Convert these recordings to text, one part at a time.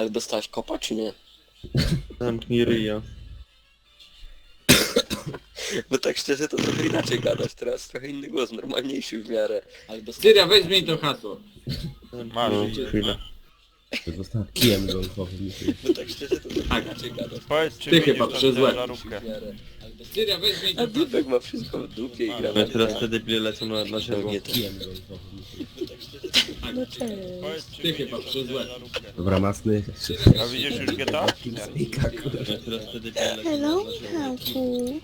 Ale dostałeś kopa czy nie? Zamknij ryja. Bo tak szczerze to trochę inaczej gadasz teraz, trochę inny głos, normalniejszy w miarę. Ale dostałeś... Syria, weź zmień to hasło. Masz. No, chwilę. Został kijem golfowym. Bo tak szczerze to trochę Tak. inaczej gadasz. Powiedz czy Ty widzisz chyba tą przez łeb. ciężarówkę. W miarę. Ale dostałeś... Syria, weź zmień to A hasło. Dupek ma wszystko w dupie i gra No i teraz te debile lecą na, na to. Kijem golfowym. No cześć. Ty chyba przez łeb. Dobra, masny. A widzisz już GTA? No i teraz lecą Hello, siebie. Michałku.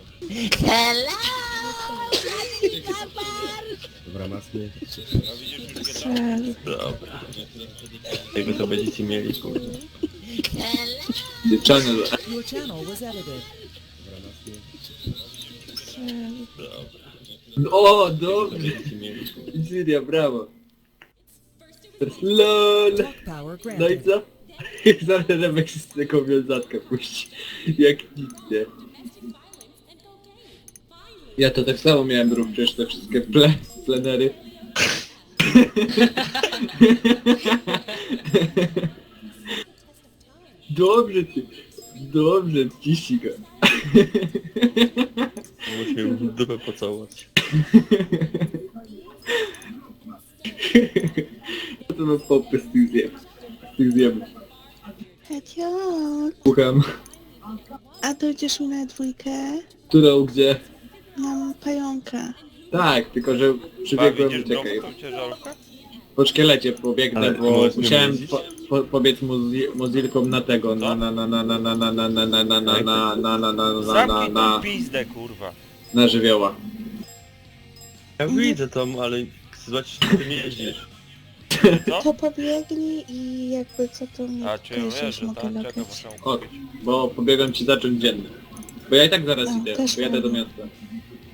Dobra, masny. A widzisz już GTA? Dobra. Jakby to będziecie mieli, kurde. Channel. Your channel was edited. Dobra, masny. O, dobrze. Będziecie mieli. Syria, brawo. LOL. No i co? Zaraz Remek z taką wiązatkę puści. Jak nic nie. Ja to tak samo miałem ruch, przecież te wszystkie ple, plenery. Dobrze ty. Dobrze, ciśnij go. W dupę pocałować. To mam pompę z tych zjem. Z tych zjem. Heciok, Słucham. a dojdziesz mi na dwójkę? Którą, gdzie? Mam pająka. Tak, tylko że przybiegłem, widzisz czekaj. tą ciężarówkę? Po szkielecie pobiegnę, Ale bo możesz nie musiałem mówić? po, po, pobiec muzi- mozilkom na tego, na na na na na na na na na na na na na na na na na na Zamknij tą na pizdę kurwa. na żywioła. Ja widzę tam, ale zobaczysz, że ty nie jeździsz. Co? To pobiegnij i jakby co to mnie A czy ja kojarzysz, wiesz, że mogę tak? Czekaj, lokać. muszę O, kupić. bo pobiegłem ci zacząć dzienny. Bo ja i tak zaraz A, idę, też pojadę do fajnie. miasta.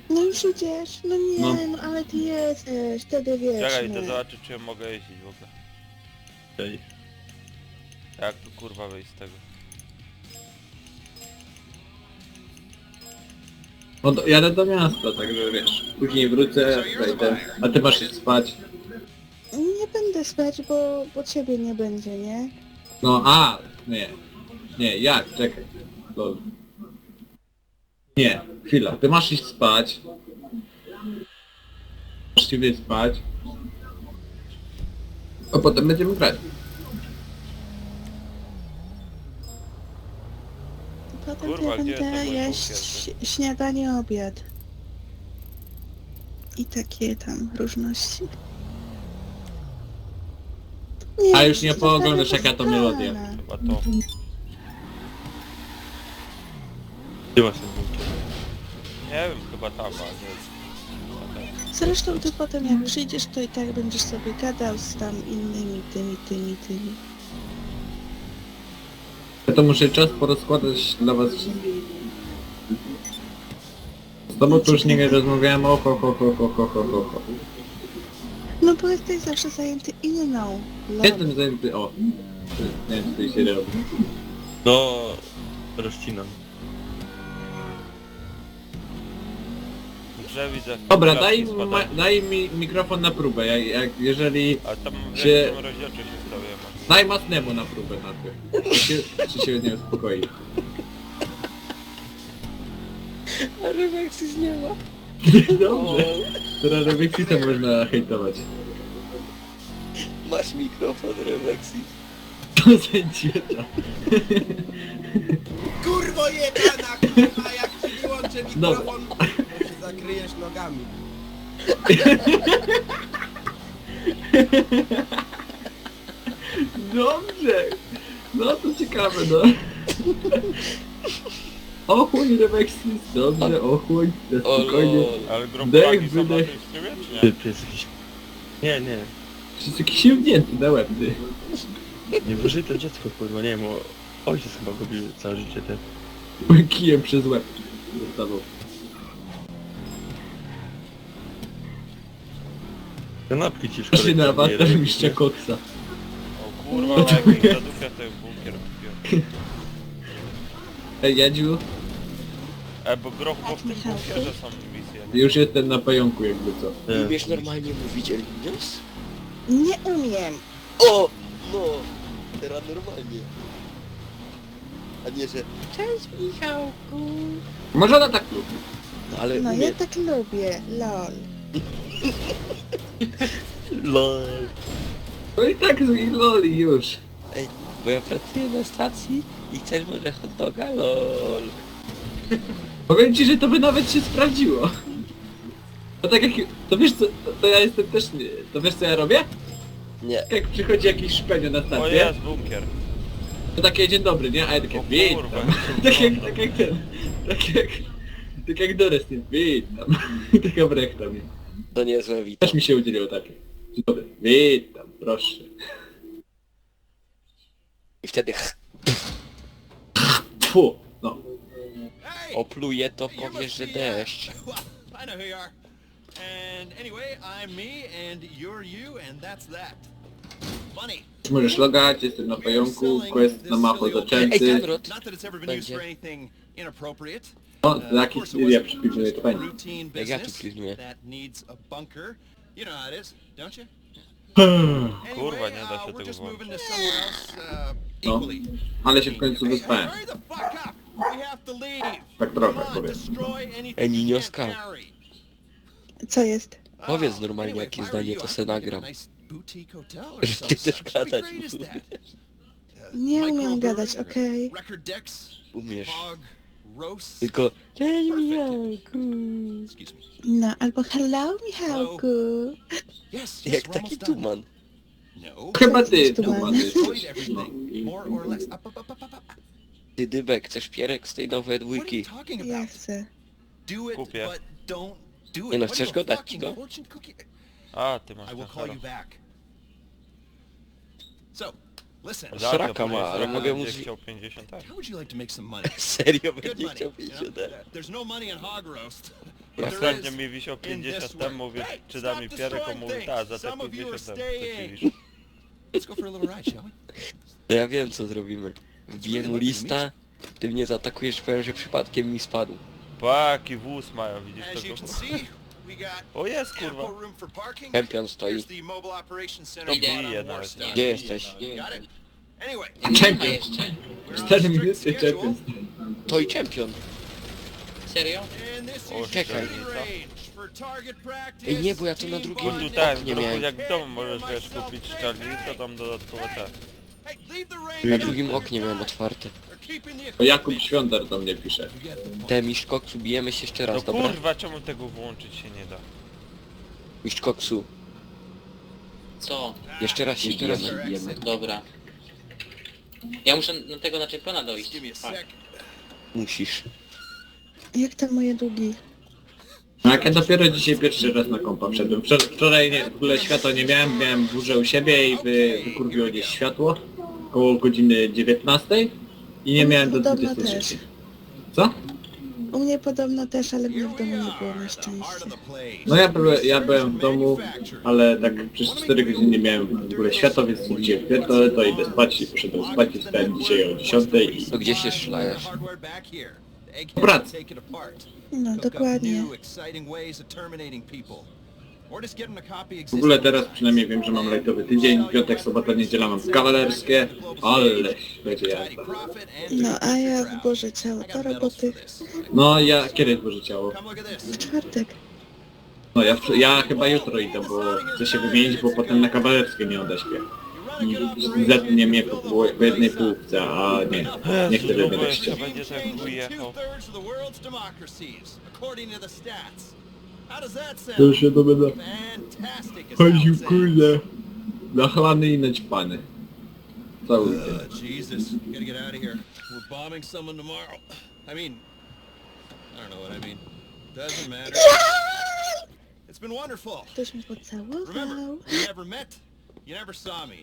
No już idziesz, no nie, No. no, ale ty jesteś, wtedy wiesz, Czekaj, idę zobaczyć czy ja mogę jeździć w ogóle. Ej. Jak tu kurwa wyjść z tego? No to jadę do miasta, także wiesz. Później wrócę, zajdę. A ty masz iść spać. Nie będę spać, bo, bo ciebie nie będzie, nie? No a, nie. Nie, jak? Czekaj. Nie, chwila. Ty masz iść spać. Masz się wyspać. A potem będziemy grać. Potem Kurwa, ja gdzie będę mój jeść śniadanie, obiad. I takie tam różności. A już nie pooglądasz, jaka to melodia. Chyba to. Gdzie masz ten bunkier? Nie wiem, chyba tam, a nie. Zresztą ty potem jak przyjdziesz, to i tak będziesz sobie gadał z tam innymi, tymi, tymi, tymi. Ja to muszę czas porozkładać dla was wszystkich. Z tobą to już nie rozmawiałem o ho ho ho ho ho ho ho ho. No bo jesteś zawsze zajęty inną. lol. Jestem zajęty, o. Nie wiem, co tutaj się robi. No, rozcinam. Widzę. Dobra, daj, ma, daj mi mikrofon na próbę, jak, jak jeżeli... A tam w się- jakim? Daj masnemu na próbę najpierw. Czy się, czy się nie uspokoi. A Rewexis nie ma. Dobrze. Teraz Rebeksita można hejtować. Masz mikrofon Rewexis. To zęcieta. Kurwo jebana, kurwa, jak ci wyłączę mikrofon, to się zakryjesz nogami. Dobrze. No to ciekawe, no. Ochłoń Rebeksis, dobrze, ochłoń, na O spokojnie. lol. Ale grupowaki są wydech. tym streamie, czy nie? Ty, ty jest jakiś... Nie, nie. Jest jakiś sięgnięty na łeb, ty. Niewyżyte dziecko, kurwa, nie wiem, o... Ojciec chyba go bił całe życie, te. Kijem przez łeb. Dostawał. Kanapki ci szkoda. się na awatar mistrza koksa. Kurwa, na jakim zadupia ten bunkier kupiłem. Ej, Jadziu, E, bo groch, bo w tym bunkierze są misje. nie? już jestem na pająku jakby co. Umiesz normalnie mówić Elinios? Nie umiem. O! No! teraz normalnie. A nie, że Cześć Michałku. Może ona tak lubi. No ale No umie... ja tak lubię, lol. LOL. No i tak z loli już. Bo ja pracuję na stacji i chcesz może hot doga? LOL. Powiem ci, że to by nawet się sprawdziło. To tak jak... To wiesz co, to, to ja jestem też... nie- To wiesz co ja robię? Nie. Tak Jak przychodzi jakiś szpenio na O stację, jest bunkier. to takie dzień dobry, nie? A ja takie O witam. kurwa. Tak jak, tak jak ten... Tak jak... Tak jak Doris, nie? Witam. Taka brechta mi. To niezłe witam. Też mi się udzieliło takie. Dzień dobry. Witam, proszę. I wtedy Fu, no. opluje to powiesz, że deszcz. I know who you are. And anyway, I'm me, and you're you, and that's that. Funny. Możesz logać, jestem na pająku, quest na mapo Ej, zaczęty. Not that it's ever been used Będzie. for anything inappropriate. O, Uh, taki of course it styl ja wasn't przypilnuję, just to a fajnie. routine Jak ja tu pilnuję. that needs a bunker. You know how it is, don't you? Kurwa, Anyway, nie da się tego włączyć. uh, No. Ale się w końcu wyspałem. Tak trochę, powiem. carry. Co jest? Powiedz Oh, normalnie, anyway, jakie zdanie, to se nagram. ty też gadać Nie umiem gadać, okej. Umiesz. Tylko Cześć Michałku. Excuse me. No, albo hello, Michałku. Jak taki tuman. No. Chyba ty, Tuman. Ty Dybek, chcesz pierek z tej nowej What are you dwójki? talking Ja about? chcę. Do it, Kupię. but don't do it. Nie no, What chcesz are you, go dać ci go? fortune cookie? A, ty masz I will ten call halo. you back. So, Sraka ma, ale mogę mu będzie z- chciał 50, tak? How would you like to make some money? Serio Good będzie money. chciał you know? 50 There's no money in hog roast. Ja but there Następnie is mi wisiał in 50 this temu, work. mówię, Hey, czy da stop mi pierek, on destroying mówi, tak, za te Some of you are 50 temu, to ci staying. wisz. Let's go for a little ride, shall we? No ja wiem co zrobimy. Wbiję mu lista, ty mnie zaatakujesz, powiem, że przypadkiem mi spadł. Paki wóz mają, widzisz As you tego? can see, O jest kurwa. Champion stoi. Nie? Gdzie jesteś? Champion. we're on 4 strict minuty schedule, champion. To i champion. this O, czekaj. Ej, nie, bo ja to na drugim- Bo bonding. tutaj, Nie no, miałem. jak w domu możesz wiesz kupić Charlie, to tam dodatkowe te. Na drugim oknie miałem otwarte. To Jakub. Świątar do mnie pisze. Mistrz koksu, bijemy się jeszcze No raz, dobra? kurwa, czemu tego włączyć się nie da? Mistrz koksu, Co? jeszcze raz się bijemy. bijemy. Dobra. Ja muszę na tego na czempiona dojść. Fuck. Musisz. Jak tam moje długi? No jak ja dopiero dzisiaj pierwszy raz na kompa wszedłem. Wczor- Wczoraj nie, w ogóle światła nie miałem, miałem burzę u siebie i wy, wykurwiło gdzieś światło koło godziny 19 i nie miałem do Podobno 23. też. Co? U mnie podobno też, ale mnie w domu nie było na szczęście. No ja, byłem, ja byłem w domu, ale tak przez 4 godziny nie miałem w ogóle światła, więc stwierdziłem, pierdolę, to idę spać i poszedłem spać i wstałem dzisiaj o 10 i... To gdzie się szlajesz? Eggheads Pracy. No, dokładnie. W ogóle teraz przynajmniej wiem, że mam lajtowy tydzień, piątek, sobota, niedziela mam kawalerskie, ale będzie jazda. No, a ja w Boże Ciało, do roboty No ja kiedy ciało? Come look at w czwartek. No ja, ja chyba jutro idę, bo chcę się wymienić, bo potem na kawalerskie nie odeśpię. I zetnie mnie po, po jednej półce, a nie, nie chcę Jezu, żeby bo chciał. jeszcze będzie chuj jechał. Two-thirds of the world's democracies, according to the stats. How does that sound? To się to będę Fantastic. is chodził, how it sounds. kurde, nachlany i naćpany. Cały weekend. Uh, Jesus, gotta get out of here. We're bombing someone tomorrow. I mean, I don't know what I mean. Doesn't matter. It's been wonderful. Ktoś mnie Remember, pocałował. we never met, you never saw me.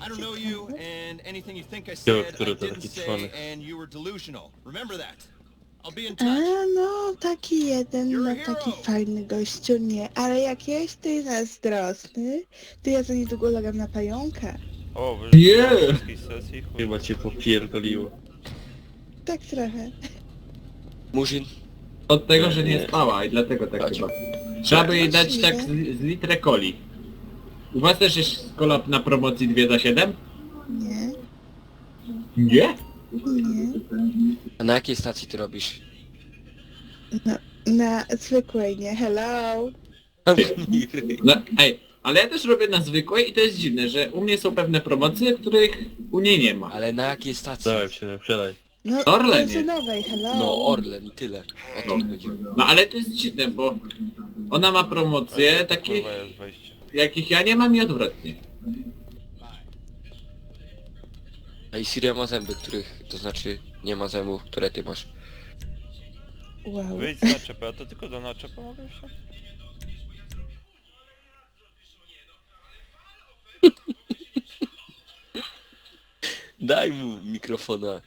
I don't know you, and anything you think I said, I który to didn't taki say, trwany. and you were delusional. Remember that. A, no, taki jeden, no taki fajny gościu, nie. Ale jak jesteś zazdrosny, to ja za niedługo logam na pająka. O, Nie! wszystkich sesji, chuj. Chyba cię popierdoliło. Tak trochę. Murzyn, Od tego, że nie spała i dlatego tak chyba. Trzeba by jej dać tak z, z litrę coli. U was też jest kola na promocji 2 za 7? Nie, Nie? Nie. A na jakiej stacji ty robisz? Na, na zwykłej, nie? Hello? No, ej, ale ja też robię na zwykłej i to jest dziwne, że u mnie są pewne promocje, których u niej nie ma. Ale na jakiej stacji? Dawaj się, wsiadaj. No, benzynowej, hello? No Orlen i tyle. O to chodzi. No ale to jest dziwne, bo ona ma promocje takich, Kurwa jest wejście. jakich ja nie mam i odwrotnie. A i Syria ma zęby, których, to znaczy nie ma zębów, które ty masz. Wow. Wyjdź z naczepy, a to tylko do naczepy mogę się? Daj mu mikrofona.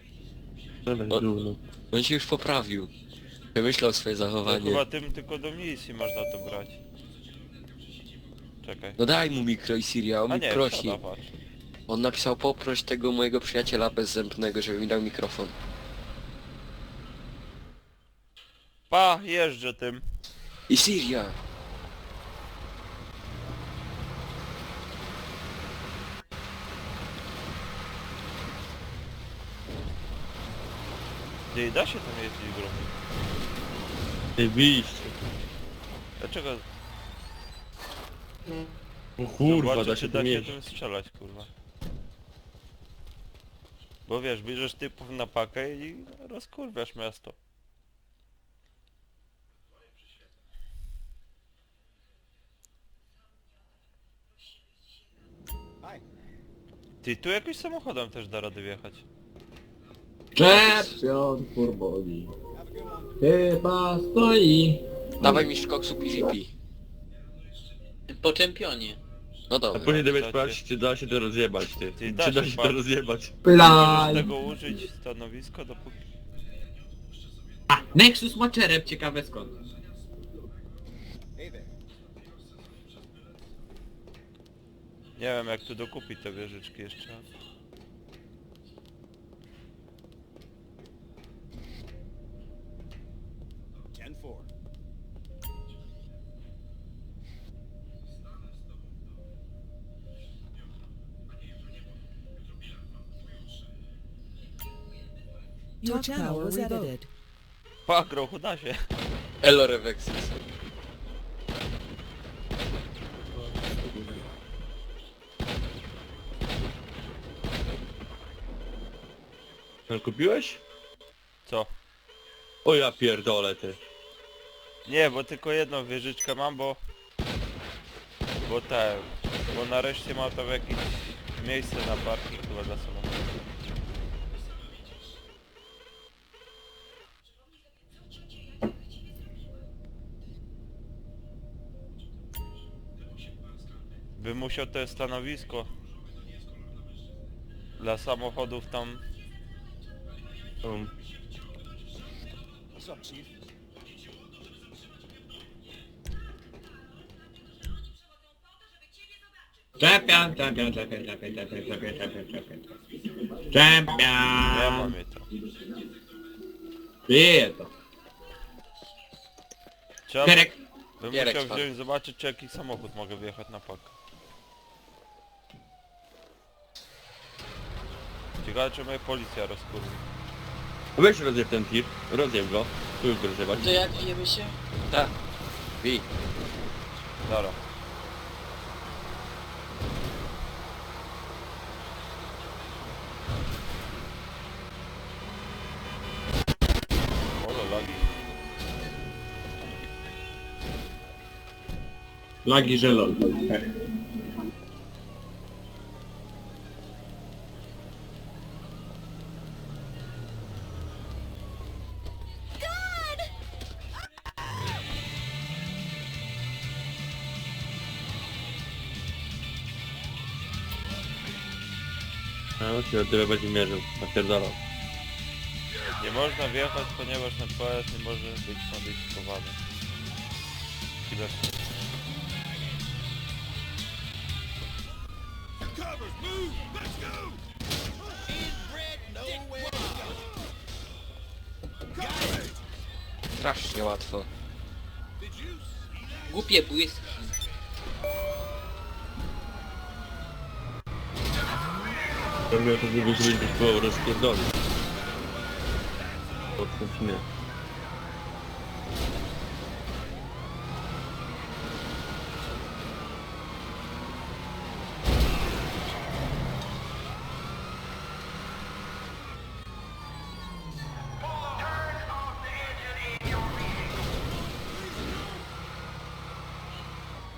O-. On się już poprawił. Przemyślał swoje To zachowanie. chyba tym tylko do misji można to brać. Czekaj. No daj mu mikro i Syria, on A mi nie, prosi. patrz. On napisał poproś tego mojego przyjaciela bezzębnego, żeby mi dał mikrofon. Pa, jeżdżę tym. I Syria! Gdzie da się tam jeździć gromem? Zajebiście. Dlaczego? O kurwa, Zobaczę, da czy się da tu się jeździć. tym strzelać, kurwa. Bo wiesz, bierzesz typów na pakę i rozkurwiasz miasto. Ty, tu jakoś samochodem też da rady wjechać. Czempion furboli. Chyba stoi. Dawaj mi szkoksu PvP. Po czempionie. No A dobra. później Dacie. sprawdzić, czy da się to rozjebać, ty. Ty, Czy da się, to rozjebać. Możesz Plaj. tego użyć stanowisko dopóki... A, Nexus ma czerep, ciekawe skąd. Nie wiem jak tu dokupić te wieżyczki jeszcze. Your channel was edited. Pa, grochu da się. Elo Revexis. No, kupiłeś? Co? O ja pierdolę, ty. Nie, bo tylko jedną wieżyczkę mam, bo... Bo te... Bo nareszcie ma tam jakieś miejsce na parking chyba dla samochodu. Bym musiał to stanowisko dla samochodów tam Um? Czempion, czempion, czempion, czempion, czempion, czempion, czempion, czempion. nie je to. Piję to. Trzeba bym Gierek musiał spadł. wziąć, zobaczyć czy jaki samochód mogę wjechać na pakę. Czy mnie policja rozkurwi. weź rozjeb ten tir, rozjeb go. Tu już rozjebać. To jak wiemy się? Tak. Wi. Dobra. Ole lagi. Lagi żelol. No, się od tyle będzie mierzył, napierdalał. Nie można wjechać, ponieważ ten pojazd nie może być modyfikowany. Chwilę. Strasznie łatwo. Głupie błyski. To miał to żeby żeby było rozpierdolony. Odstąp nie.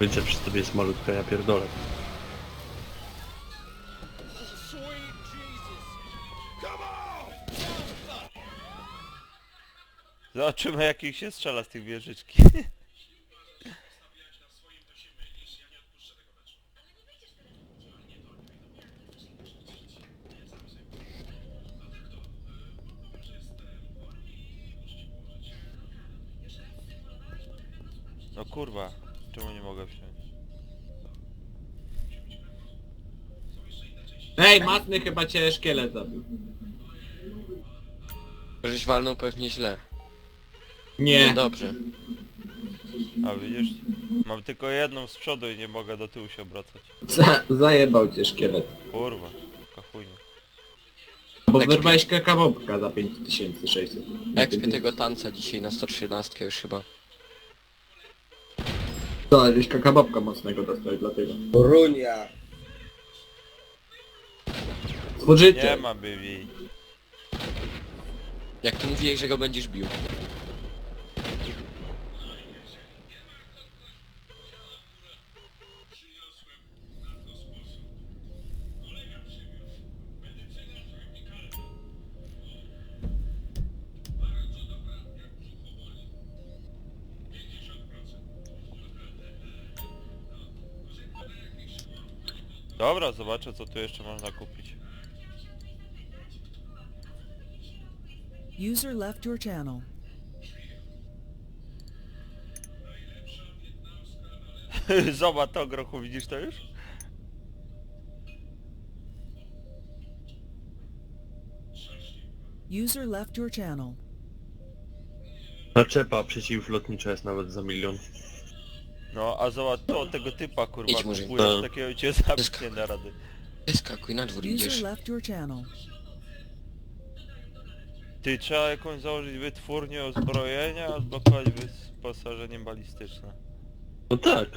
Wiecie, przy tobie jest malutka, ja pierdolę. Zobaczymy jakich się strzela z tych wieżyczki. No kurwa, czemu nie mogę wziąć? Ej, matny chyba cię szkielet zabił. Żeś walnął pewnie źle. Nie. Dobrze. A widzisz? Mam tylko jedną z przodu i nie mogę do tyłu się obracać. Za, zajebał cię szkielet. Kurwa, kachujnie. Bo Tak. wyrwałeś kakawopka za 5600. Ekspię tego tanca dzisiaj na 113 już chyba. To, gdzieś kakabobka mocnego dostałeś dlatego. Runia. Nie Spożycie. ma Bibi. Jak tu mówiłeś, że go będziesz bił. Dobra, zobaczę co tu jeszcze można kupić. User left your channel. Zobacz to grochu, widzisz to już? User left your channel. Naczepa przeciwlotnicza jest nawet za milion. No, a zobacz to, tego typa kurwa Idź, Murzyn. kupujesz, No. takiego cię zabić nie da rady. Wyskakuj, na dwór User idziesz. left your channel. Ty trzeba jakąś założyć wytwórnię uzbrojenia, a odblokować wyposażenie balistyczne. No tak.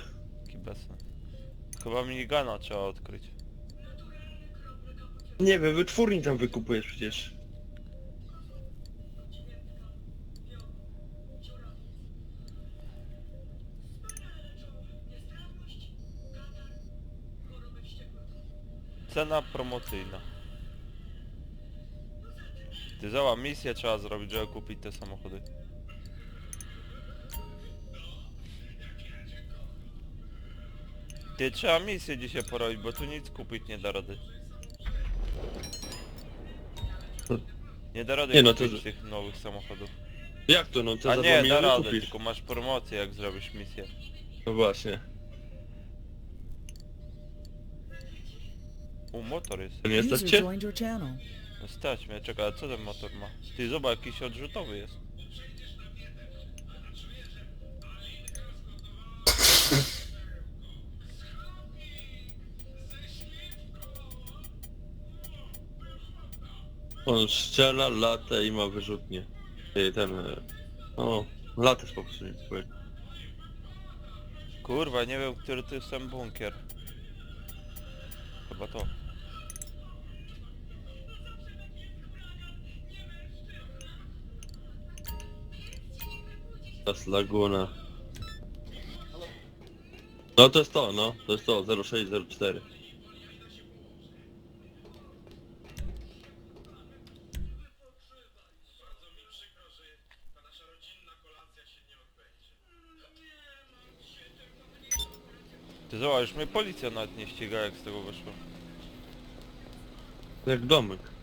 Kibesa. Chyba minigana trzeba odkryć. Nie wiem, wytwórni tam wykupujesz przecież. Cena promocyjna. Ty zała misję trzeba zrobić, żeby kupić te samochody. Ty trzeba misję dzisiaj porobić, bo tu nic kupić nie da rady. Nie da rady Nie no, kupić to- tych nowych samochodów. Jak to no, to A za nie, da miliony radę, kupisz. tylko masz promocję jak zrobisz misję. No właśnie. U, motor jest. Nie stać cię? joined your channel. No Stać mnie, czekaj, a co ten motor ma? Ty zobacz, jakiś odrzutowy jest. On strzela, lata i ma wyrzutnie. Ty, ten... e, O, latę po prostu nie kupuję. Kurwa, nie wiem, który to jest ten bunkier. Chyba to. Teraz Laguna. No to jest to, no. To jest to, 0604. Ty zobacz, już mnie policja nawet nie ściga jak z tego wyszło. Jak domek.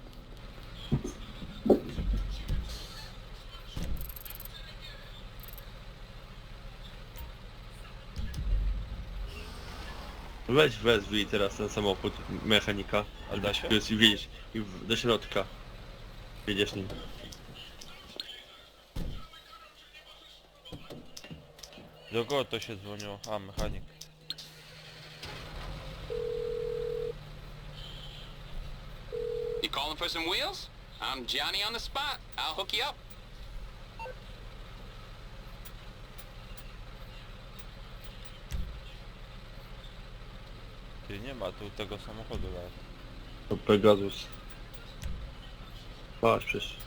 Weź wezwij teraz ten samochód mechanika. A da się? I wjedziesz i w- do środka. Jedziesz nim. Do kogo to się dzwoniło? A, mechanik. calling for some wheels? I'm Johnny on the spot. I'll hook you up. Ty nie ma tu tego samochodu nawet. To Pegasus. Patrz przecież.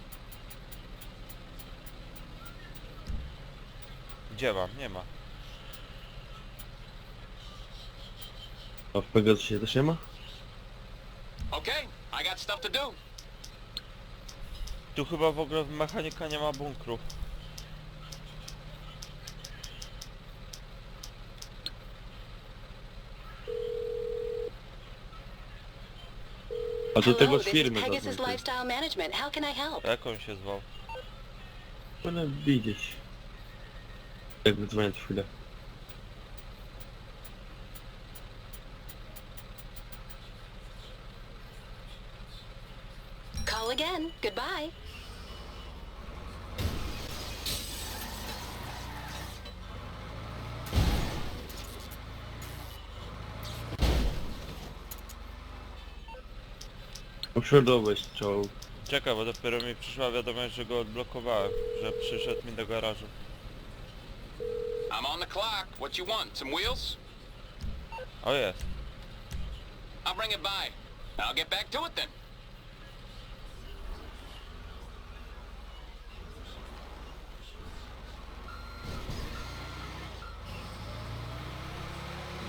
Gdzie mam? Nie ma. A w Pegasusie też nie ma? Okay, I got stuff to do. Tu chyba w ogóle mechanika nie ma bunkru. A do tego Hello, z this is firmy Pegasus zadzwoń. Lifestyle Management. How can I help? Jak on się zwał? Będę widzieć. Jak wydzwonię to chwilę. Call again. Goodbye. Przeładować strzał. Czekaj, bo dopiero mi przyszła wiadomość, że go odblokowałem, że przyszedł mi do garażu. I'm on the clock. What you want? Some wheels? O jest. I'll bring it by. I'll get back to it then.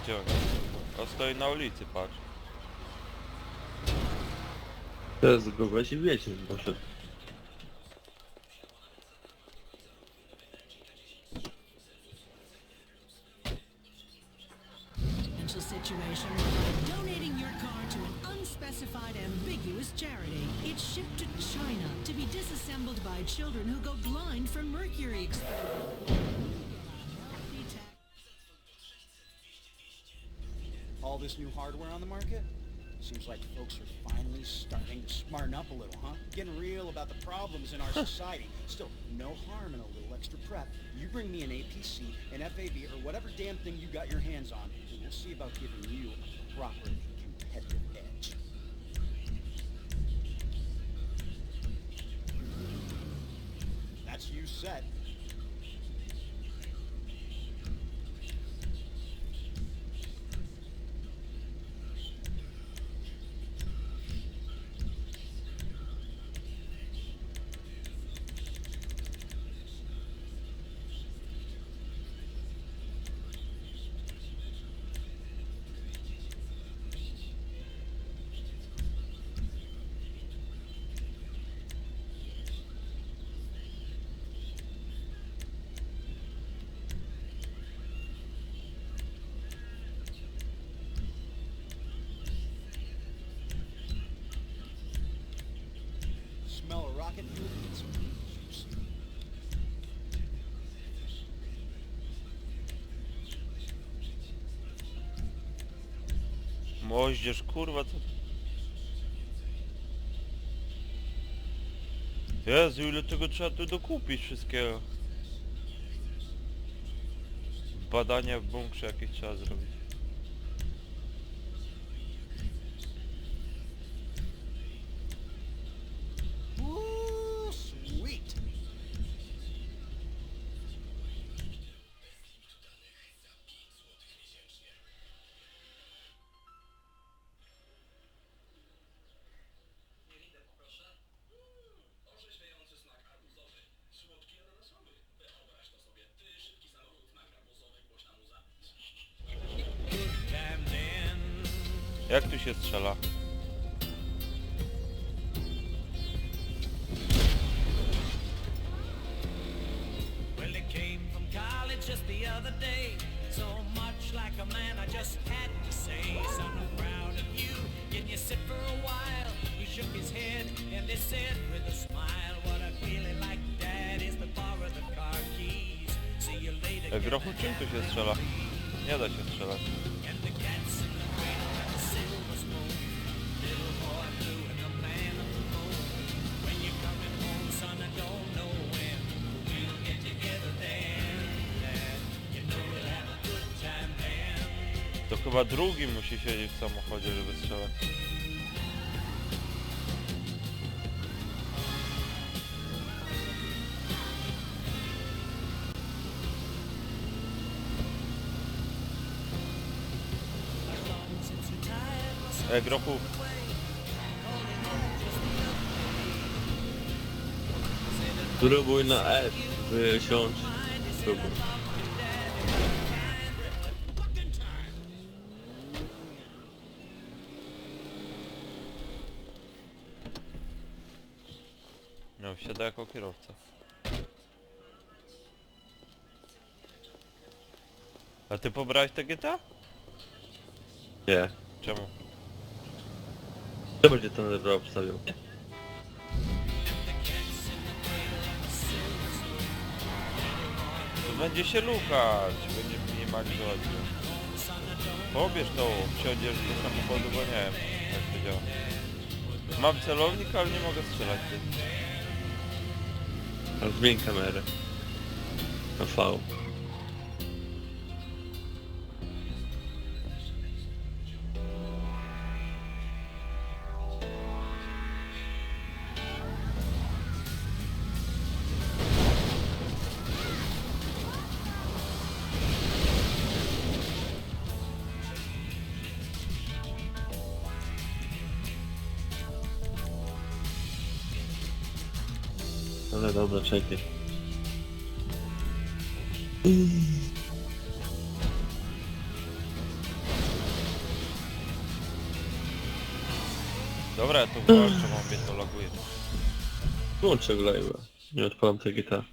Gdzie on jest? On stoi na ulicy, patrz. Teraz go weź i wiecie, poszedł. Situation whereby donating your car to an unspecified ambiguous charity. It's shipped to China to be disassembled by children who go blind from mercury exposure. All this new hardware on the market? Seems like folks are finally starting to smarten up a little, huh? Getting real about the problems in our society. Still, no harm in a little extra prep. You bring me an APC, an FAV, or whatever damn thing you got your hands on, and we'll see about giving you a proper competitive edge. That's you set. Moździerz, kurwa, co... Jezu, ile tego trzeba tu dokupić wszystkiego. Badania w bunkrze jakieś trzeba zrobić. Day. So much like a man, I just had to say, son, I'm proud of you. Can you sit for a while? He shook his head and he said with a smile, what I really like, Dad, is to borrow the car keys. See you later. Grochu, czym tu się strzela? Nie da się strzelać. Chyba drugi musi siedzieć w samochodzie, żeby strzelać. E, grochu. Spróbuj na F wysiąść. Spróbuj. Wsiada jako kierowca. A ty pobrałeś te GTA? Nie. Czemu? Kto będzie ten level obstawiał? To będzie się lukać, będzie minimalizować. Pobierz to, wsiądziesz do samochodu, bo nie wiem jak to działa. Mam celownik, ale nie mogę strzelać. Ty. A zmień kamerę. Na Ale dobra, ja to włączę, bo mnie to laguje. Włączę live'a. Nie odpalam te GTA.